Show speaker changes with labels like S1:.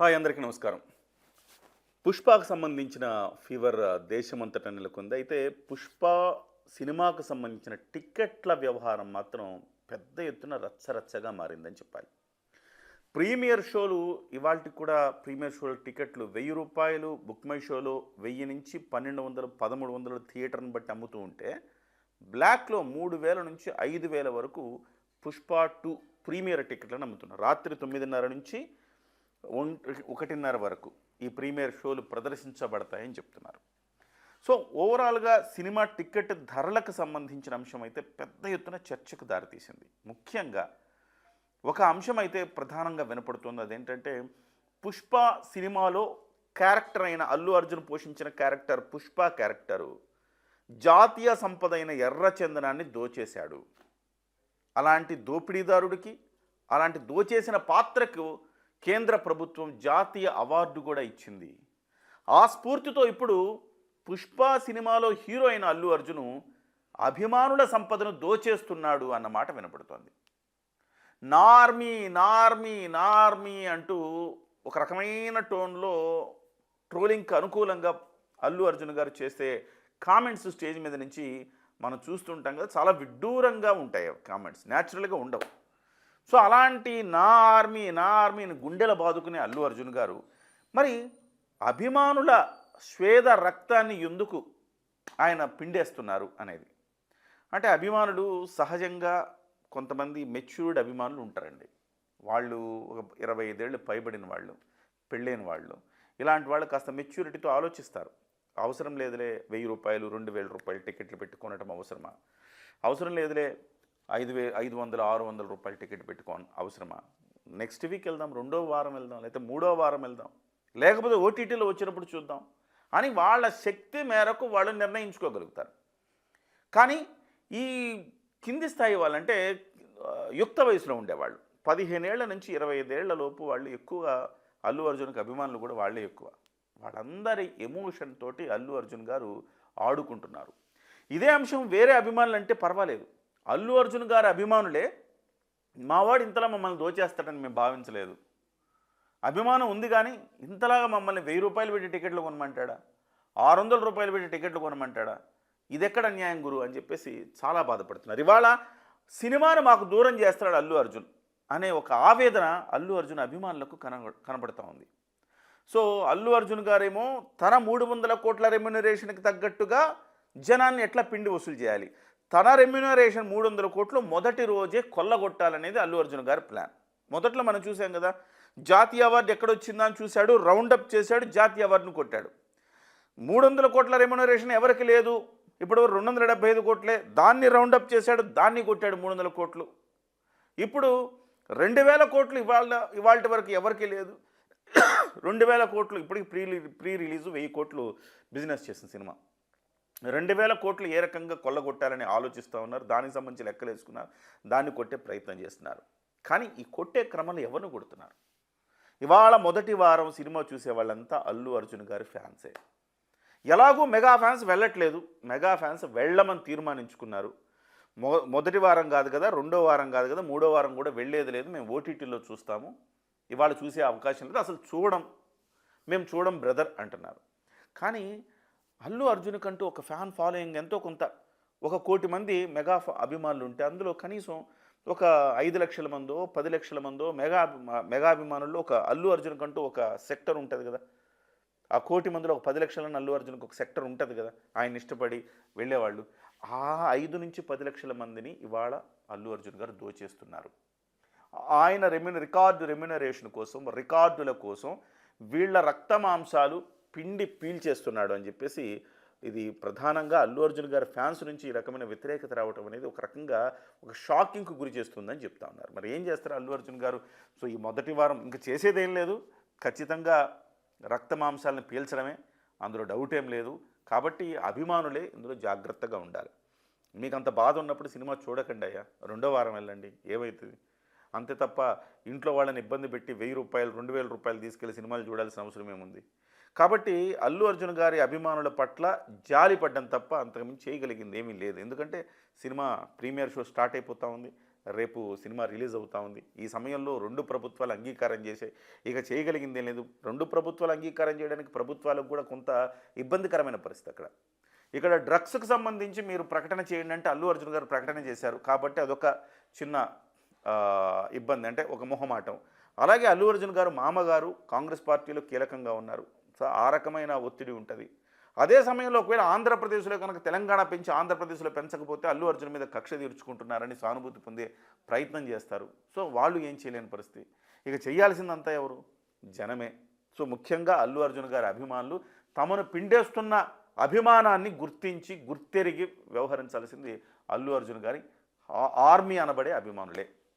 S1: Hi అందరికీ నమస్కారం. పుష్పకు సంబంధించిన ఫీవర్ దేశమంతటా నెలకొంది. అయితే పుష్ప సినిమాకు సంబంధించిన టిక్కెట్ల వ్యవహారం మాత్రం పెద్ద ఎత్తున రచ్చరచ్చగా మారిందని చెప్పాలి. ప్రీమియర్ షోలు ఇవాళకి కూడా ప్రీమియర్ షోల టికెట్లు వెయ్యి రూపాయలు బుక్ మై షోలో వెయ్యి నుంచి పన్నెండు వందలు పదమూడు వందలు థియేటర్ని బట్టి అమ్ముతూ ఉంటే బ్లాక్లో మూడు వేల నుంచి ఐదు వేల వరకు పుష్ప టూ ప్రీమియర్ టికెట్లను అమ్ముతున్నారు. రాత్రి తొమ్మిదిన్నర నుంచి ఒకటిన్నర వరకు ఈ ప్రీమియర్ షోలు ప్రదర్శించబడతాయని చెప్తున్నారు. సో ఓవరాల్గా సినిమా టికెట్ ధరలకు సంబంధించిన అంశం అయితే పెద్ద ఎత్తున చర్చకు దారితీసింది. ముఖ్యంగా ఒక అంశం అయితే ప్రధానంగా వినపడుతుంది. అదేంటంటే పుష్ప సినిమాలో క్యారెక్టర్ అయిన అల్లు అర్జున్ పోషించిన క్యారెక్టర్ పుష్ప క్యారెక్టరు జాతీయ సంపద అయిన ఎర్రచందనాన్ని దోచేశాడు. అలాంటి దోపిడీదారుడికి అలాంటి దోచేసిన పాత్రకు కేంద్ర ప్రభుత్వం జాతీయ అవార్డు కూడా ఇచ్చింది. ఆ స్ఫూర్తితో ఇప్పుడు పుష్ప సినిమాలో హీరో అయిన అల్లు అర్జును అభిమానుల సంపదను దోచేస్తున్నాడు అన్న మాట వినపడుతోంది. నార్మీ నార్మీ నార్మీ అంటూ ఒక రకమైన టోన్లో ట్రోలింగ్కి అనుకూలంగా అల్లు అర్జున్ గారు చేసే కామెంట్స్ స్టేజ్ మీద నుంచి మనం చూస్తుంటాం కదా చాలా విడ్డూరంగా ఉంటాయి కామెంట్స్. న్యాచురల్గా ఉండవు. సో అలాంటి నా ఆర్మీ నా ఆర్మీని గుండెల బాదుకునే అల్లు అర్జున్ గారు మరి అభిమానుల స్వేద రక్తాన్ని ఎందుకు ఆయన పిండేస్తున్నారు అనేది. అంటే అభిమానులు సహజంగా కొంతమంది మెచ్యూర్డ్ అభిమానులు ఉంటారండి. వాళ్ళు ఒక ఇరవై ఐదేళ్ళు పైబడిన వాళ్ళు పెళ్ళైన వాళ్ళు ఇలాంటి వాళ్ళు కాస్త మెచ్యూరిటీతో ఆలోచిస్తారు. అవసరం లేదులే వెయ్యి రూపాయలు రెండు వేల రూపాయలు టికెట్లు పెట్టి అవసరమా? అవసరం లేదులే ఐదు వే ఐదు వందల ఆరు వందల రూపాయల టికెట్ పెట్టుకో అవసరమా? నెక్స్ట్ వీక్ వెళ్దాం రెండో వారం వెళ్దాం లేకపోతే మూడో వారం వెళ్దాం. లేకపోతే ఓటీటీలో వచ్చినప్పుడు చూద్దాం. అని వాళ్ళ శక్తి మేరకు వాళ్ళు నిర్ణయించుకోగలుగుతారు. కానీ ఈ కింది స్థాయి వాళ్ళంటే యుక్త వయసులో ఉండేవాళ్ళు. పదిహేనేళ్ళ నుంచి ఇరవై ఐదేళ్ళ లోపు వాళ్ళు ఎక్కువగా అల్లు అర్జున్కి అభిమానులు కూడా వాళ్ళే ఎక్కువ. వాళ్ళందరి ఎమోషన్ తోటి అల్లు అర్జున్ గారు ఆడుకుంటున్నారు. ఇదే అంశం వేరే అభిమానులు అంటే పర్వాలేదు. అల్లు అర్జున్ గారి అభిమానులే మావాడు ఇంతలా మమ్మల్ని దోచేస్తాడని మేము భావించలేదు. అభిమానం ఉంది కానీ ఇంతలాగా మమ్మల్ని వెయ్యి రూపాయలు పెట్టి టికెట్లు కొనమంటాడా? ఆరు వందల రూపాయలు పెట్టి టికెట్లు కొనమంటాడా? ఇది ఎక్కడ న్యాయం గురు? అని చెప్పేసి చాలా బాధపడుతున్నారు. ఇవాళ సినిమాను మాకు దూరం చేస్తాడు అల్లు అర్జున్ అనే ఒక ఆవేదన అల్లు అర్జున్ అభిమానులకు కన కనబడతా ఉంది. సో అల్లు అర్జున్ గారేమో తన మూడు వందల కోట్ల రెమ్యునరేషన్కి తగ్గట్టుగా జనాన్ని ఎట్లా పిండి వసూలు చేయాలి? తన రెమ్యునరేషన్ మూడు వందల కోట్లు మొదటి రోజే కొల్లగొట్టాలనేది అల్లు అర్జున్ గారి ప్లాన్. మొదట్లో మనం చూసాం కదా జాతీయ అవార్డు ఎక్కడొచ్చిందా అని చూశాడు రౌండప్ చేశాడు జాతీయ అవార్డును కొట్టాడు. మూడు వందల కోట్ల రెమ్యునరేషన్ ఎవరికి లేదు? ఇప్పుడు రెండు వందల డెబ్బై ఐదు కోట్లే. దాన్ని రౌండప్ చేశాడు దాన్ని కొట్టాడు మూడు వందల కోట్లు. ఇప్పుడు రెండు వేల కోట్లు ఇవాళ ఇవాళ వరకు ఎవరికి లేదు? రెండు వేల కోట్లు ఇప్పటికి ప్రీ ప్రీ రిలీజ్ వెయ్యి కోట్లు బిజినెస్ చేసిన సినిమా. రెండు వేల కోట్లు ఏ రకంగా కొల్లగొట్టాలని ఆలోచిస్తూ ఉన్నారు దానికి సంబంధించి లెక్కలు వేసుకున్నారు దాన్ని కొట్టే ప్రయత్నం చేస్తున్నారు. కానీ ఈ కొట్టే క్రమంలో ఎవరిని కొడుతున్నారు? ఇవాళ మొదటి వారం సినిమా చూసే వాళ్ళంతా అల్లు అర్జున్ గారి ఫ్యాన్సే. ఎలాగూ మెగా ఫ్యాన్స్ వెళ్ళట్లేదు మెగా ఫ్యాన్స్ వెళ్ళమని తీర్మానించుకున్నారు. మొ మొదటి వారం కాదు కదా రెండో వారం కాదు కదా మూడో వారం కూడా వెళ్ళేది లేదు మేము ఓటీటీలో చూస్తాము. ఇవాళ చూసే అవకాశం లేదు అసలు చూడం మేము చూడం బ్రదర్ అంటున్నారు. కానీ అల్లు అర్జున్ కంటూ ఒక ఫ్యాన్ ఫాలోయింగ్ ఎంతో కొంత. ఒక కోటి మంది మెగా అభిమానులు ఉంటే అందులో కనీసం ఒక ఐదు లక్షల మందో పది లక్షల మందో మెగా మెగా అభిమానుల్లో ఒక అల్లు అర్జున్ కంటూ ఒక సెక్టర్ ఉంటుంది కదా. ఆ కోటి మందిలో ఒక పది లక్షల అల్లు అర్జున్కి ఒక సెక్టర్ ఉంటుంది కదా. ఆయన ఇష్టపడి వెళ్ళేవాళ్ళు. ఆ ఐదు నుంచి పది లక్షల మందిని ఇవాళ అల్లు అర్జున్ గారు దోచేస్తున్నారు. ఆయన రెమ్యున రికార్డు రెమ్యునరేషన్ కోసం రికార్డుల కోసం వీళ్ళ రక్త మాంసాలు పిండి పీల్చేస్తున్నాడు అని చెప్పేసి ఇది ప్రధానంగా అల్లు అర్జున్ గారి ఫ్యాన్స్ నుంచి ఈ రకమైన వ్యతిరేకత రావటం అనేది ఒక రకంగా ఒక షాకింగ్కు గురి చేస్తుందని చెప్తా ఉన్నారు. మరి ఏం చేస్తారు అల్లు అర్జున్ గారు? సో ఈ మొదటి వారం ఇంకా చేసేదేం లేదు. ఖచ్చితంగా రక్త మాంసాలను పీల్చడమే. అందులో డౌట్ ఏం లేదు. కాబట్టి అభిమానులే ఇందులో జాగ్రత్తగా ఉండాలి. మీకు అంత బాధ ఉన్నప్పుడు సినిమా చూడకండి అయ్యా. రెండో వారం వెళ్ళండి. ఏమవుతుంది అంతే తప్ప ఇంట్లో వాళ్ళని ఇబ్బంది పెట్టి వెయ్యి రూపాయలు రెండు వేల రూపాయలు తీసుకెళ్ళి సినిమాలు చూడాల్సిన అవసరం ఏముంది? కాబట్టి అల్లు అర్జున్ గారి అభిమానుల పట్ల జాలి పడ్డం తప్ప అంతకుమించి చేయగలిగింది ఏమీ లేదు. ఎందుకంటే సినిమా ప్రీమియర్ షో స్టార్ట్ అయిపోతూ ఉంది. రేపు సినిమా రిలీజ్ అవుతూ ఉంది. ఈ సమయంలో రెండు ప్రభుత్వాలు అంగీకారం చేసే ఇక చేయగలిగిందేం లేదు. రెండు ప్రభుత్వాలు అంగీకారం చేయడానికి ప్రభుత్వాలకు కూడా కొంత ఇబ్బందికరమైన పరిస్థితి అక్కడ. ఇక్కడ డ్రగ్స్కి సంబంధించి మీరు ప్రకటన చేయండి అంటే అల్లు అర్జున్ గారు ప్రకటన చేశారు. కాబట్టి అదొక చిన్న ఇబ్బంది అంటే ఒక మొహమాటం. అలాగే అల్లు అర్జున్ గారు మామగారు కాంగ్రెస్ పార్టీలో కీలకంగా ఉన్నారు. సో ఆ రకమైన ఒత్తిడి ఉంటుంది. అదే సమయంలో ఒకవేళ ఆంధ్రప్రదేశ్లో కనుక తెలంగాణ పెంచి ఆంధ్రప్రదేశ్లో పెంచకపోతే అల్లు అర్జున్ మీద కక్ష తీర్చుకుంటున్నారని సానుభూతి పొందే ప్రయత్నం చేస్తారు. సో వాళ్ళు ఏం చేయలేని పరిస్థితి. ఇక చేయాల్సిందంతా ఎవరు? జనమే. సో ముఖ్యంగా అల్లు అర్జున్ గారి అభిమానులు తమను పిండేస్తున్న అభిమానాన్ని గుర్తించి గుర్తెరిగి వ్యవహరించాల్సింది అల్లు అర్జున్ గారి ఆర్మీ అనబడే అభిమానులే.